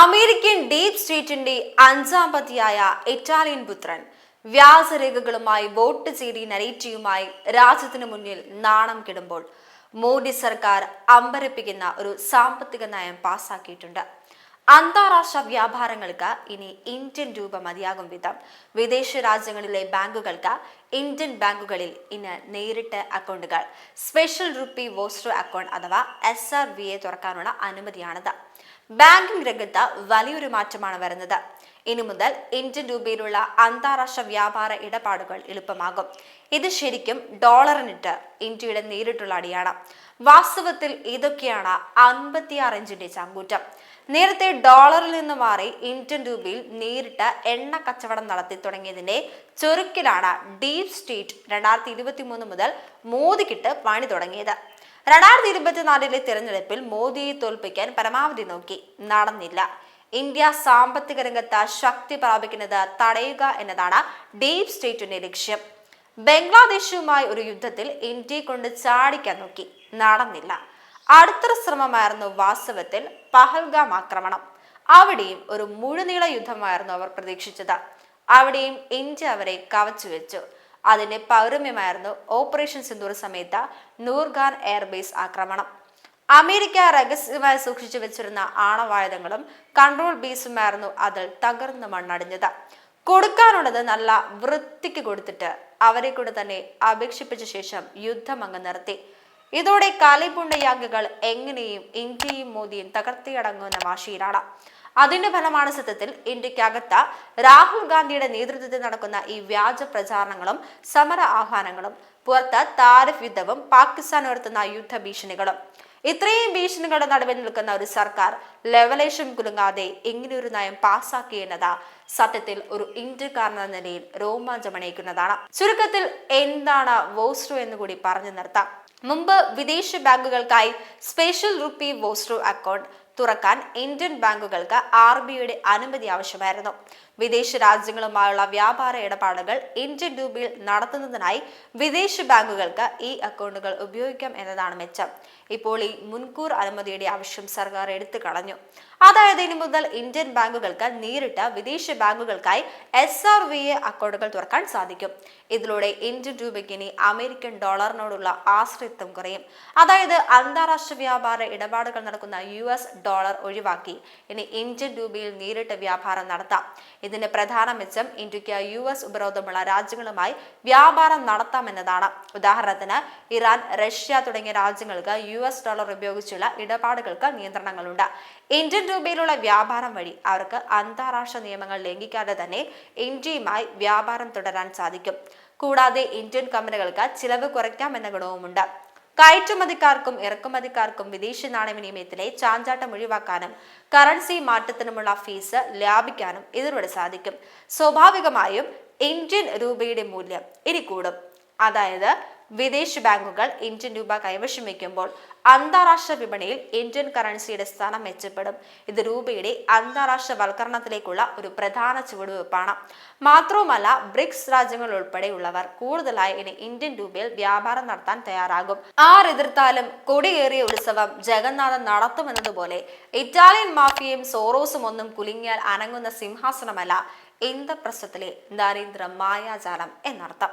American deep സ്റ്റേറ്റിന്റെ അഞ്ചാം പതിയായ Italian പുത്രൻ വ്യാസരേഖകളുമായി വോട്ട് ചെയ്തി നരേറ്റീവുമായി രാജ്യത്തിന് മുന്നിൽ നാണം കിടുമ്പോൾ മോദി സർക്കാർ അമ്പരപ്പിക്കുന്ന ഒരു സാമ്പത്തിക നയം പാസാക്കിയിട്ടുണ്ട്. അന്താരാഷ്ട്ര വ്യാപാരങ്ങൾക്ക് ഇനി ഇന്ത്യൻ രൂപ മതിയാകും വിധം വിദേശ രാജ്യങ്ങളിലെ ബാങ്കുകൾക്ക് ഇന്ത്യൻ ബാങ്കുകളിൽ ഇന്ന് നേരിട്ട് അക്കൗണ്ടുകൾ സ്പെഷ്യൽ റുപ്പി വോസ്റ്റർ അക്കൗണ്ട് അഥവാ എസ് ആർ വി എ തുറക്കാനുള്ള അനുമതിയാണിത്. ബാങ്കിംഗ് രംഗത്ത് വലിയൊരു മാറ്റമാണ് വരുന്നത്. ഇനി മുതൽ ഇന്ത്യൻ രൂപയിലുള്ള അന്താരാഷ്ട്ര വ്യാപാര ഇടപാടുകൾ എളുപ്പമാകും. ഇത് ശരിക്കും ഡോളറിനിട്ട് ഇന്ത്യയുടെ നേരിട്ടുള്ള അടിയാണ്. വാസ്തവത്തിൽ ഇതൊക്കെയാണ് അൻപത്തിയാറ് ഇഞ്ചിന്റെ ചങ്കൂറ്റം. നേരത്തെ ഡോളറിൽ നിന്ന് മാറി ഇന്ത്യൻ രൂപയിൽ നേരിട്ട് എണ്ണ കച്ചവടം നടത്തി തുടങ്ങിയതിന്റെ ചുരുക്കിലാണ് ഡീപ് സ്റ്റേറ്റ് രണ്ടായിരത്തി ഇരുപത്തി മൂന്ന് മുതൽ മോദിക്കിട്ട് പണി തുടങ്ങിയത്. രണ്ടായിരത്തി ഇരുപത്തിനാലിലെ തിരഞ്ഞെടുപ്പിൽ മോദിയെ തോൽപ്പിക്കാൻ പരമാവധി നോക്കി. നടന്നില്ല. ഇന്ത്യ സാമ്പത്തിക രംഗത്ത് ശക്തി പ്രാപിക്കുന്നത് തടയുക എന്നതാണ് ഡീപ് സ്റ്റേറ്റിന്റെ ലക്ഷ്യം. ബംഗ്ലാദേശുമായി ഒരു യുദ്ധത്തിൽ ഇന്ത്യയെ കൊണ്ട് ചാടിക്കാൻ നോക്കി. നടന്നില്ല. അടുത്തൊരു ശ്രമമായിരുന്നു വാസ്തവത്തിൽ പഹൽഗാം ആക്രമണം. അവിടെയും ഒരു മുഴുനീള യുദ്ധമായിരുന്നു അവർ പ്രതീക്ഷിച്ചത്. അവിടെയും ഇന്ത്യ അവരെ കവച്ചു വെച്ചു. അതിന്റെ പൗരമ്യമായിരുന്നു ഓപ്പറേഷൻ സിന്ദൂർ സമയത്ത് നൂർഖാൻ എയർബേസ് ആക്രമണം. അമേരിക്ക രഹസ്യമായി സൂക്ഷിച്ചു വെച്ചിരുന്ന ആണവായുധങ്ങളും കൺട്രോൾ ബേസുമായിരുന്നു അതിൽ തകർന്ന് മണ്ണടിഞ്ഞത്. കൊടുക്കാനുള്ളത് നല്ല വൃത്തിക്ക് കൊടുത്തിട്ട് അവരെ കൂടെ തന്നെ അപേക്ഷിപ്പിച്ച ശേഷം യുദ്ധം അങ്ങ് നിർത്തി. ഇതോടെ കാലിപ്പുണ്ട യാഗകൾ എങ്ങനെയും ഇന്ത്യയും മോദിയും തകർത്തിയടങ്ങുന്ന വാശിയിലാണ്. അതിന്റെ ഫലമാണ് സത്യത്തിൽ ഇന്ത്യക്കകത്ത് രാഹുൽ ഗാന്ധിയുടെ നേതൃത്വത്തിൽ നടക്കുന്ന ഈ വ്യാജ പ്രചാരണങ്ങളും സമര ആഹ്വാനങ്ങളും പുറത്ത് താരിഫ് യുദ്ധവും പാകിസ്ഥാൻ ഉയർത്തുന്ന യുദ്ധ ഭീഷണികളും. ഇത്രയും ഭീഷണികളുടെ നടുവിൽ നിൽക്കുന്ന ഒരു സർക്കാർ ലെവലേഷൻ കുലുങ്ങാതെ ഇങ്ങനെയൊരു നയം പാസ്സാക്കി എന്നത് സത്യത്തിൽ ഒരു ഇന്ത്യക്കാരൻ നിലയിൽ രോമാഞ്ചമണയിക്കുന്നതാണ് ചുരുക്കത്തിൽ എന്താണ് വോസ്ട്രോ എന്ന് കൂടി പറഞ്ഞു നിർത്താം. മുമ്പ് വിദേശ ബാങ്കുകൾക്കായി സ്പെഷ്യൽ റുപ്പി വോസ്ട്രോ അക്കൗണ്ട് തുറക്കാൻ ഇന്ത്യൻ ബാങ്കുകൾക്ക് ആർ ബിയുടെ അനുമതി ആവശ്യമായിരുന്നു. വിദേശ രാജ്യങ്ങളുമായുള്ള വ്യാപാര ഇടപാടുകൾ ഇന്ത്യൻ രൂപയിൽ നടത്തുന്നതിനായി വിദേശ ബാങ്കുകൾക്ക് ഈ അക്കൗണ്ടുകൾ ഉപയോഗിക്കാം എന്നതാണ് മെച്ചം. ഇപ്പോൾ ഈ മുൻകൂർ അനുമതിയുടെ ആവശ്യം സർക്കാർ എടുത്തു കളഞ്ഞു. അതായത് ഇനി മുതൽ ഇന്ത്യൻ ബാങ്കുകൾക്ക് നേരിട്ട് വിദേശ ബാങ്കുകൾക്കായി എസ് ആർ വി എ അക്കൗണ്ടുകൾ തുറക്കാൻ സാധിക്കും. ഇതിലൂടെ ഇന്ത്യൻ രൂപയ്ക്ക് ഇനി അമേരിക്കൻ ഡോളറിനോടുള്ള ആശ്രയത്വം കുറയും. അതായത് അന്താരാഷ്ട്ര വ്യാപാര ഇടപാടുകൾ നടക്കുന്ന യു എസ് ഡോളർ ഒഴിവാക്കി. ഇനി ഇന്ത്യൻ രൂപയിൽ നേരിട്ട് വ്യാപാരം നടത്താം. ഇതിന്റെ പ്രധാന മെച്ചം ഇന്ത്യയ്ക്ക് യു എസ് ഉപരോധമുള്ള രാജ്യങ്ങളുമായി വ്യാപാരം നടത്താമെന്നതാണ്. ഉദാഹരണത്തിന് ഇറാൻ റഷ്യ തുടങ്ങിയ രാജ്യങ്ങൾക്ക് യു എസ് ഡോളർ ഉപയോഗിച്ചുള്ള ഇടപാടുകൾക്ക് നിയന്ത്രണങ്ങളുണ്ട്. ഇന്ത്യൻ രൂപയിലുള്ള വ്യാപാരം വഴി അവർക്ക് അന്താരാഷ്ട്ര നിയമങ്ങൾ ലംഘിക്കാതെ തന്നെ ഇന്ത്യയുമായി വ്യാപാരം തുടരാൻ സാധിക്കും. കൂടാതെ ഇന്ത്യൻ കമ്പനികൾക്ക് ചിലവ് കുറയ്ക്കാമെന്ന ഗുണവുമുണ്ട്. കയറ്റുമതിക്കാർക്കും ഇറക്കുമതിക്കാർക്കും വിദേശ നാണയവിനിമയത്തിലെ ചാഞ്ചാട്ടം ഒഴിവാക്കാനും കറൻസി മാറ്റത്തിനുമുള്ള ഫീസ് ലാഭിക്കാനും ഇതിലൂടെ സാധിക്കും. സ്വാഭാവികമായും ഇന്ത്യൻ രൂപയുടെ മൂല്യം ഇനി കൂടും. അതായത് വിദേശ ബാങ്കുകൾ ഇന്ത്യൻ രൂപ കൈവശം വയ്ക്കുമ്പോൾ അന്താരാഷ്ട്ര വിപണിയിൽ ഇന്ത്യൻ കറൻസിയുടെ സ്ഥാനം മെച്ചപ്പെടും. ഇത് രൂപയുടെ അന്താരാഷ്ട്ര വൽക്കരണത്തിലേക്കുള്ള ഒരു പ്രധാന ചുവടുവെപ്പാണ് മാത്രവുമല്ല ബ്രിക്സ് രാജ്യങ്ങൾ ഉൾപ്പെടെയുള്ളവർ കൂടുതലായി ഇനി ഇന്ത്യൻ രൂപയിൽ വ്യാപാരം നടത്താൻ തയ്യാറാകും. ആരെതിർത്താലും കൊടിയേറിയ ഉത്സവം ജഗന്നാഥൻ നടത്തുമെന്നതുപോലെ ഇറ്റാലിയൻ മാഫിയയും സോറോസും ഒന്നും കുലുങ്ങിയാൽ അനങ്ങുന്ന സിംഹാസനമല്ല. ഇന്ദ്രപ്രസ്ഥത്തിലെ നരേന്ദ്ര മായാജാലം എന്നർത്ഥം.